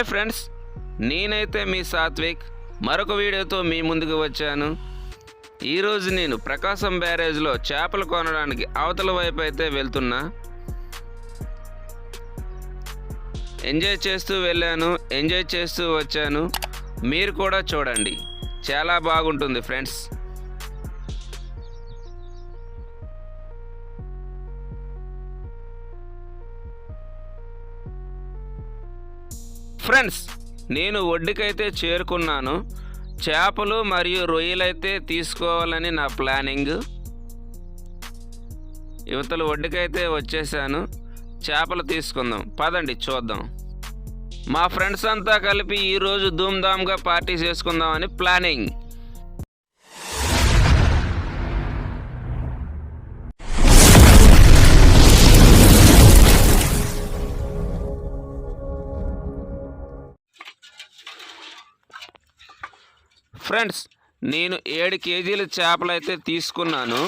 Hi friends నేనైతే మీ సాత్విక్. మరొక వీడియోతో మీ ముందుకు వచ్చాను. ఈరోజు నేను ప్రకాశం బ్యారేజ్లో చేపలు కొనడానికి అవతల వైపు అయితే వెళ్తున్నా. ఎంజాయ్ చేస్తూ వెళ్ళాను ఎంజాయ్ చేస్తూ వచ్చాను. మీరు కూడా చూడండి. చాలా బాగుంటుంది ఫ్రెండ్స్. ఫ్రెండ్స్ నేను ఒడ్డుకైతే చేరుకున్నాను. చేపలు మరియు రొయ్యలైతే తీసుకోవాలని నా ప్లానింగ్. యువతలు ఒడ్డుకైతే వచ్చేసాను. చేపలు తీసుకుందాం. పదండి చూద్దాం. మా ఫ్రెండ్స్ అంతా కలిపి ఈరోజు ధూమ్ధామ్గా పార్టీ చేసుకుందామని ప్లానింగ్. ఫ్రెండ్స్ నేను ఏడు కేజీల చేపలు అయితే తీసుకున్నాను.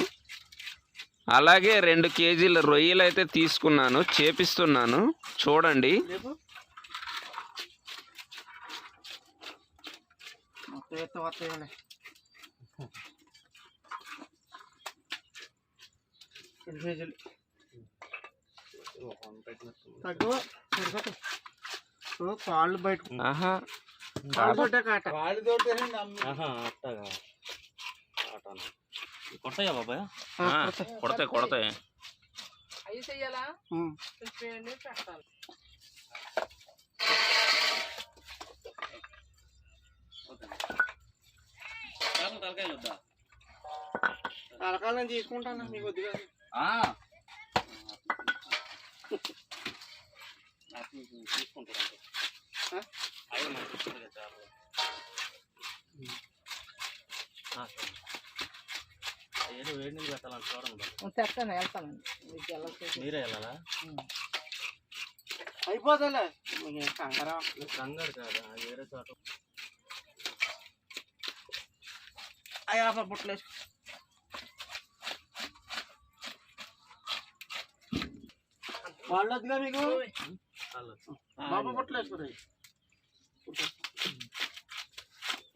అలాగే రెండు కేజీల రొయ్యలు అయితే తీసుకున్నాను. చేపిస్తున్నాను. చూడండి. కాళ్ళు బయట ఆహా. కొడతాయా బాబాయ్? కొడతాయి. కొడతాయి తలకాయలు వద్దా? తలకాలు నేను తీసుకుంటాను మీకు వద్దుగా. తీసుకుంటారు వేడి నీళ్ళు పెట్టాలని చూడండి. తెస్తాను వెళ్తానండి. మీకు వెళ్ళకపోతే మీరే వెళ్ళాలా? అయిపోతాలే మీకు కంగారా? కంగారు కాదా వేరే చోట. యాభై బుట్టలు వేసుకో. వాళ్ళు వద్దుగా మీకు? యాభై బుట్టలు వేసుకోరు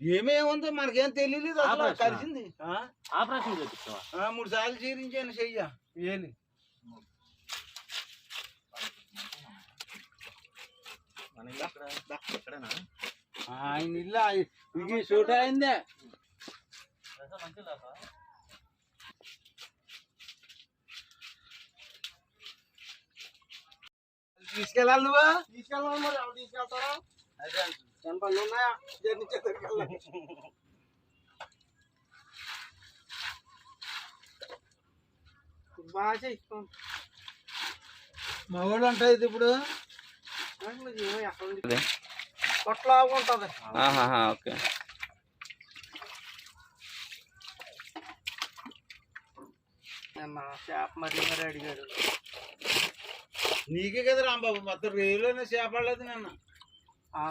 ఏమేముందో మనకేం తెలియలేదు అసలు. కలిసింది? ఆపరేషన్ చేపిస్తావా మూడు సార్లు చీరించాను చెయ్య. ఎక్కడేనా ఆయన ఇల్లు ఇది షూట్ అయిందే. తీసుకెళ్ళాలి నువ్వు? తీసుకెళ్ళాలి మరి ఎవరు తీసుకెళ్తారా? ఎంత పనులు ఉన్నాయా జర్నీ బాగా చేస్తాం మా వాళ్ళు ఉంటుంది ఇప్పుడు. ఉంటుంది. ఓకే. చేప మరి మరి అడిగాడు నీకే కదా రాంబాబు మొత్తం రేవులోనే చేపడలేదు నన్ను.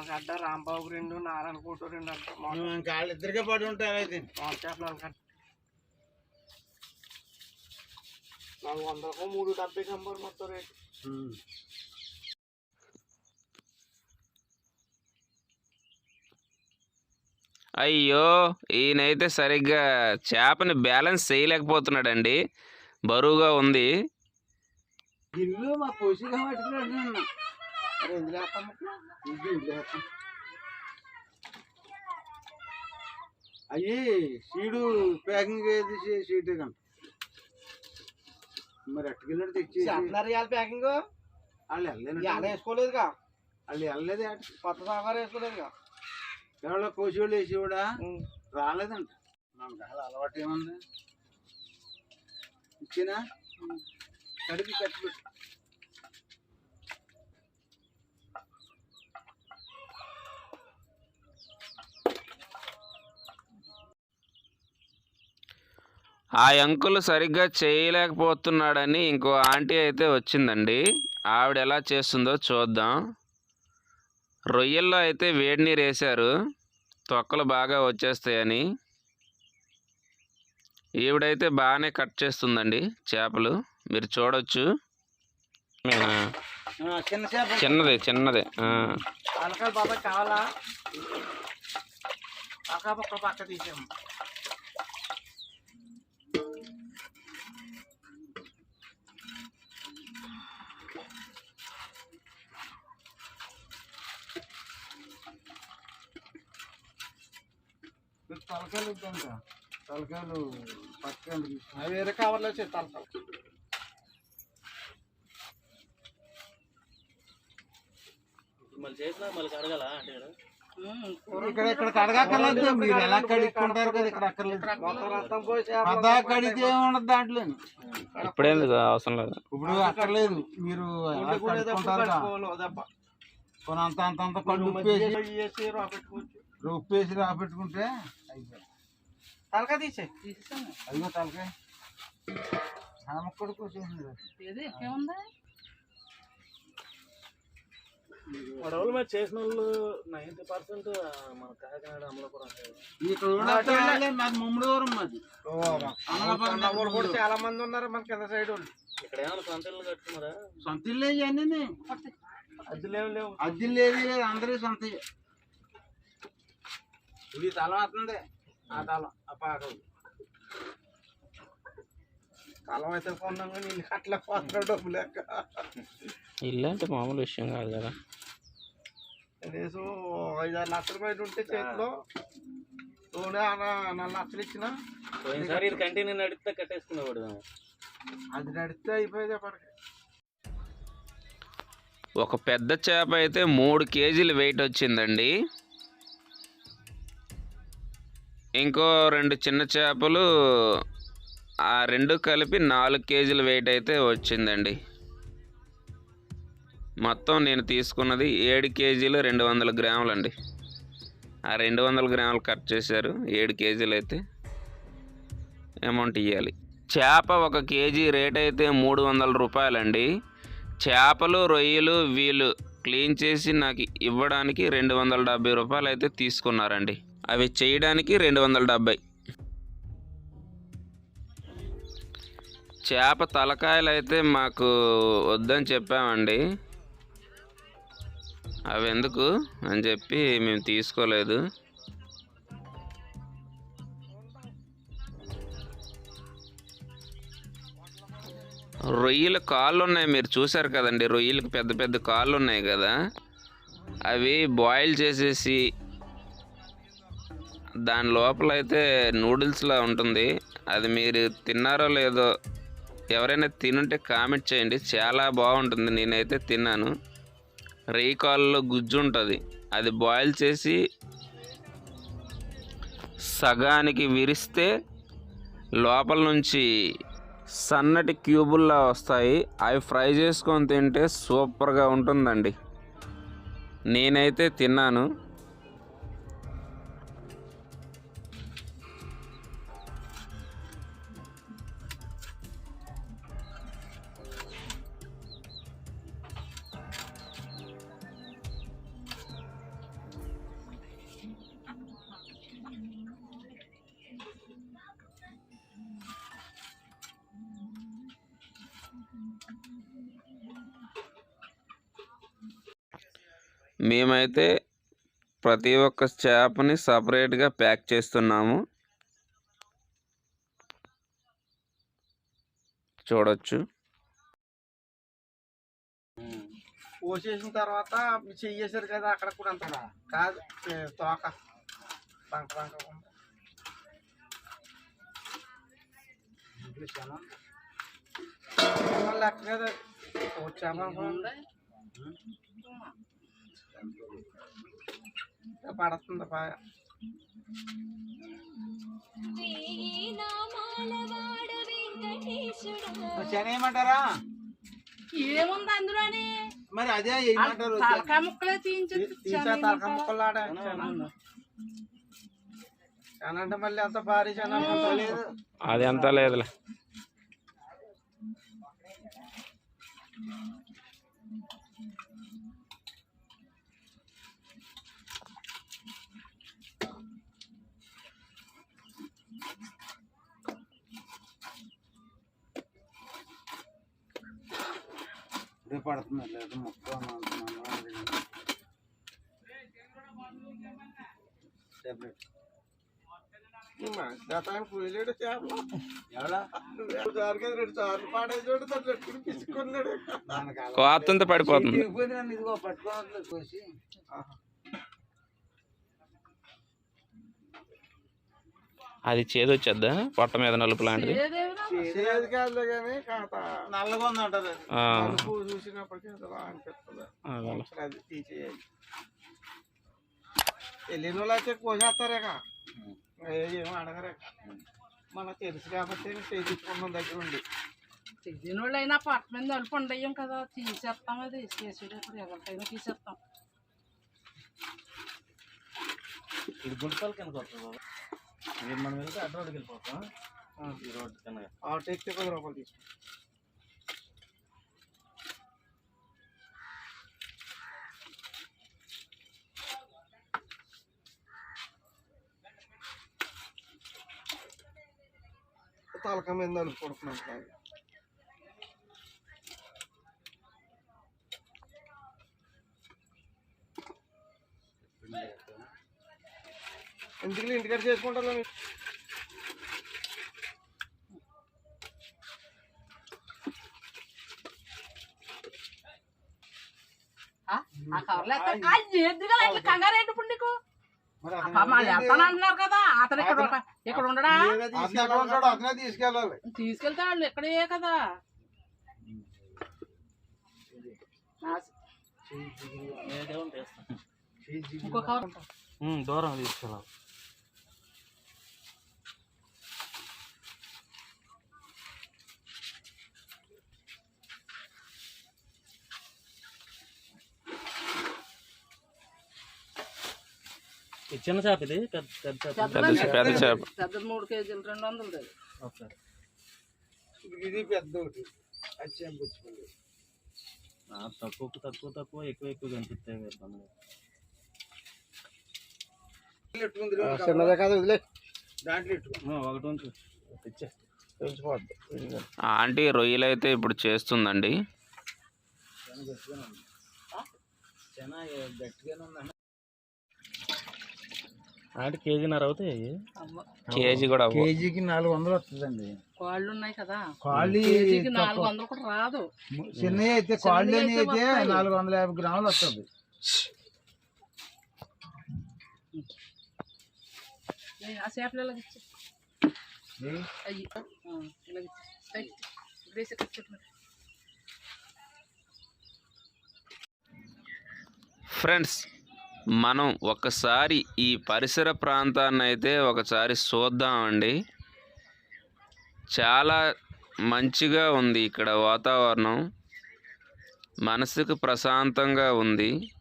గడ్డ రాంబాబు రెండు నారాయణ కోట రెండు అంటే ఇద్దరికే పడి ఉంటారు అయితే. చేపలు నాలుగు వందలకు మూడు డెబ్బై కంపర్ మొత్తం రేటు. అయ్యో ఈయనైతే సరిగ్గా చేపని బ్యాలెన్స్ చేయలేకపోతున్నాడండి. బరువుగా ఉంది. ఇల్లు మా పొసిగా పట్టుకున్నాడు అయ్యి సీడు ప్యాకింగ్ ఏది సీ- సీటు కంట మరి అట్టుకెళ్ళాడు తెచ్చి ఇవాళ ప్యాకింగ్? వాళ్ళు వెళ్ళలేను ఇవాళ వేసుకోలేదుగా. వాళ్ళు వెళ్ళలేదు. కొత్త సాగారు వేసుకోలేదుగా. ఎవరో కోసి వాళ్ళు వేసి కూడా రాలేదంట. మనకు అసలు అలవాటు ఏముంది? ఇచ్చినా? కడిపి కట్టి ఆ అంకుల్ సరిగ్గా చేయలేకపోతున్నాడని ఇంకో ఆంటీ అయితే వచ్చిందండి. ఆవిడ ఎలా చేస్తుందో చూద్దాం. రొయ్యల్లో అయితే వేడి నీరు వేశారు. తొక్కలు బాగా వచ్చేస్తాయని. ఈవిడైతే బాగానే కట్ చేస్తుందండి చేపలు. మీరు చూడొచ్చు. చిన్నది చిన్నది. చిన్నదే చిన్నదే తలకాయలు వద్దంట తలకాయలు పక్కన అవి వేరే కవర్లో వచ్చేది తలకాయ. మళ్ళీ చేసినా మళ్ళీ కడగాల అంటే ఇక్కడ ఇక్కడ కడగక్కర్లేదు మీరు ఎలా కడుక్కుంటారు కదా ఇక్కడ అక్కర్లేదు. కడితే ఏముండదు దాంట్లో ఇప్పుడేందుకు అవసరం లేదు. ఇప్పుడు అక్కర్లేదు మీరు ఎలా కడుక్కుంటారు కొన్ని అంత అంత అంత కళ్ళు ఉప్పేసి ఉప్పేసి రాబెట్టుకుంటే తలకాయ తీసే అదిగో తలకాయ. ఎక్కేముందా గొడవలు మరి చేసిన వాళ్ళు నైంటీ పర్సెంట్ మన కాకినాడ అమలాపురం మాది ముమ్మడి దూరం మాది. అన్నవాళ్ళు కూడా చాలా మంది ఉన్నారు మన కింద సైడ్ వాళ్ళు. ఇక్కడ ఏమైనా సొంత ఇల్లు కట్టుకున్నారా? సొంత ఇల్లు ఇవన్నీ అది లేవు లేవు. అద్దెలు లేదు లేదు అందరూ సొంత ఇది తల వస్తుంది ఆ తాళం ఆ పాక. కాలం అయితే కొన్నాం కానీ అట్లా పోతున్నాడు డబ్బు లెక్క ఇల్లు అంటే మామూలు విషయం కాదు కదా. కనీసం ఐదు ఆరు లక్షల బయట ఉంటే చేతిలో నూనె నాలుగు లక్షలు ఇచ్చిన. పోయినసారి ఇది కంటిన్యూ నడిపితే కట్టేసుకునేవాడు అది నడిస్తే అయిపోయేది అప్పటికి. ఒక పెద్ద చేప అయితే మూడు కేజీలు వెయిట్ వచ్చిందండి. ఇంకో రెండు చిన్న చేపలు ఆ రెండు కలిపి నాలుగు కేజీల వెయిట్ అయితే వచ్చిందండి. మొత్తం నేను తీసుకున్నది ఏడు కేజీలు రెండు వందల గ్రాములు అండి ఆ రెండు వందల గ్రాములు కట్ చేశారు ఏడు కేజీలు అయితే అమౌంట్ ఇవ్వాలి చేప ఒక కేజీ రేట్ అయితే మూడు వందల రూపాయలండి. చేపలు రొయ్యలు వీలు క్లీన్ చేసి నాకు ఇవ్వడానికి రెండు వందల డెబ్బై రూపాయలు అయితే తీసుకున్నారండి. అవి చేయడానికి రెండు వందల డెబ్బై. చేప తలకాయలు అయితే మాకు వద్దని చెప్పామండి. అవి ఎందుకు అని చెప్పి మేము తీసుకోలేదు. రొయ్యల కాళ్ళు ఉన్నాయి మీరు చూసారు కదండి. రొయ్యలకు పెద్ద పెద్ద కాళ్ళు ఉన్నాయి కదా. అవి బాయిల్ చేసేసి దాని లోపల అయితే నూడిల్స్లా ఉంటుంది. అది మీరు తిన్నారో లేదో ఎవరైనా తినుంటే కామెంట్ చేయండి. చాలా బాగుంటుంది. నేనైతే తిన్నాను. రొయ్య గుజ్జు ఉంటుంది. అది బాయిల్ చేసి సగానికి విరిస్తే లోపల నుంచి సన్నటి క్యూబుల్లా వస్తాయి. అవి ఫ్రై చేసుకొని తింటే సూపర్గా ఉంటుందండి. నేనైతే తిన్నాను. మేమైతే ప్రతి ఒక్క చేపని సపరేట్గా ప్యాక్ చేస్తున్నాము. చూడొచ్చు. పోసేసిన తర్వాత చెయ్యేశారు కదా అక్కడ కూడా అంత కాదు తోక. బంక బంక. పడుతుంది బాగా ఏమంటారా ఏముంది అందులోని? మరి అదే ఏమంటారు తలకాయ ముక్కలే తీయించి తలక ముక్కలు ఆడ అంటే మళ్ళీ అంత భారీ అంత లేదు. అది ఎంత లేదులే. ఇదే పడుతుంది లేదు మొక్క టాబ్లెట్ గతానికి చేపలు. రెండు సార్లు పిసుకున్నాడు కోతంత పడిపోతుంది. ఇదిగో పట్టుకోవట్లేదు కోసి. అది చేదొచ్చేద్దా పొట్ట మీద నలుపు లాంటిది? చేదు చూసినప్పటికీ అలా. అనిపిస్తుంది అదేలే. ఒకసారి అది తీసేయాలి వెళ్ళిన వాళ్ళు అయితే కోసేస్తారేక ఏం అడగరే. మనకు తెలుసు కాబట్టి చేయించుకున్నాం దగ్గర ఉండి. తెలియని వాళ్ళు అయినా పట్ట మీద నలుపు ఉండయ్యం కదా. తీసేస్తాం అది. చేసేటప్పుడు ఎవరికైనా తీసేస్తాం. ఇది గుంటకాల కింద వస్తుంది బాబు. మనం వెళ్తే అడ్డ రోడ్డుకి వెళ్ళిపోతాం ఈ రోడ్డు కింద ఆ టెక్కి పది రూపాయలు తీసుకో తలక మీద నలుపుకుంటున్నాం కొడుతున్నాం ఎందుకు ఇంటికాడ చేసుకుంటారు ఆ ఆ కవర్లు ఎత్తారు. ఆ, కంగారు ఏంటి ఇప్పుడు అతను అంటున్నారు కదా. అతను ఇక్కడ ఇక్కడ ఉండడా? అతను తీసుకెళ్ళాలి? తీసుకెళ్తే వాళ్ళు ఇక్కడే కదా. దూరం తీసుకెళ్ళాలి. ఈ చిన్న చేప ఇది? పెద్ద పెద్ద చేప. పెద్ద చేప. పెద్దది మూడు కేజీలు రెండు వందలు ఓకే. ఇది పెద్ద ఒకటి. అది తక్కువ తక్కువ తక్కువ ఎక్కువ ఎక్కువ కనిపిస్తాయి. చిన్నదే కాదు వదిలే. దాంట్లో ఒకటి ఉంచు. ఆంటీ రొయ్యలు అయితే ఇప్పుడు చేస్తుందండి. అంటే కేజీన్నర అవుతాయి. కేజీ కూడా. కేజీకి నాలుగు వందలు వస్తుందండి కాళ్ళు ఉన్నాయి కదా? కాళ్ళు కేజీకి నాలుగు వందలు కూడా రాదు. చిన్నవి అయితే కాళ్ళు అయితే నాలుగు వందల యాభై గ్రాములు వస్తుంది ఏ, ఆ చేపలు ఇలాగ ఇచ్చి అయ్యి ఆ, ఇలాగ ఇచ్చి అయ్యి. ఇప్పుడేసి కచ్చెట్లు. ఫ్రెండ్స్ మనం ఒకసారి ఈ పరిసర ప్రాంతాన్ని అయితే ఒకసారి చూద్దామండి చాలా మంచిగా ఉంది ఇక్కడ వాతావరణం. మనసుకు ప్రశాంతంగా ఉంది.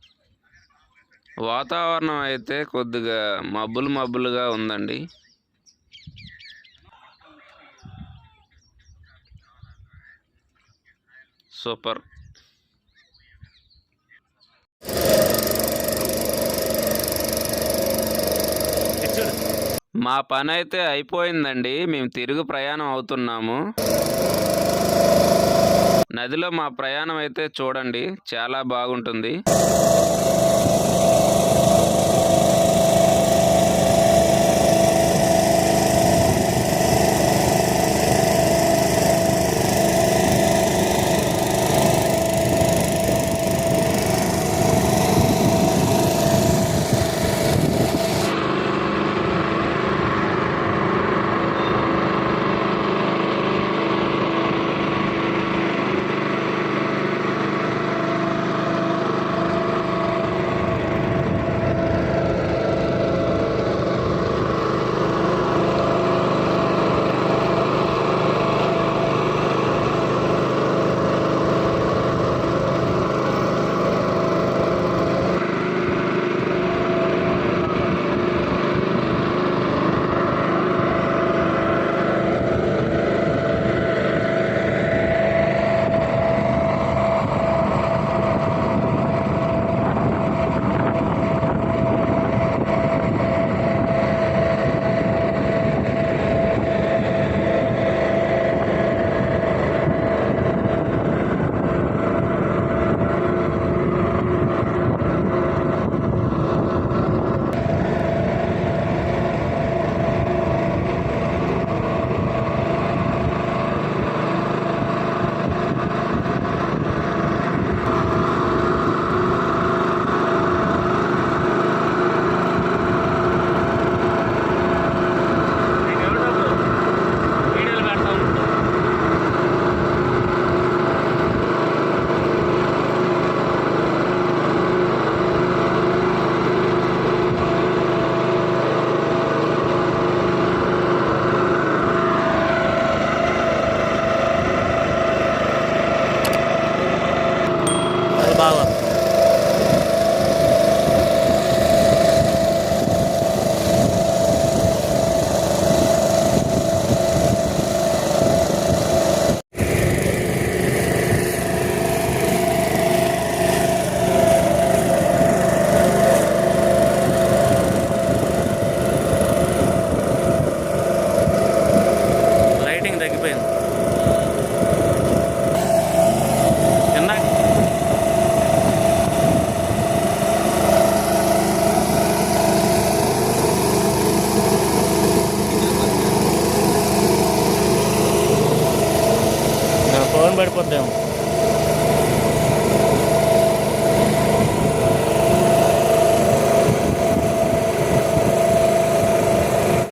వాతావరణం అయితే కొద్దిగా మబ్బులు మబ్బులుగా ఉందండి. సూపర్. మా పని అయితే అయిపోయిందండి. మేము తిరుగు ప్రయాణం అవుతున్నాము. నదిలో మా ప్రయాణం అయితే చూడండి. చాలా బాగుంటుంది.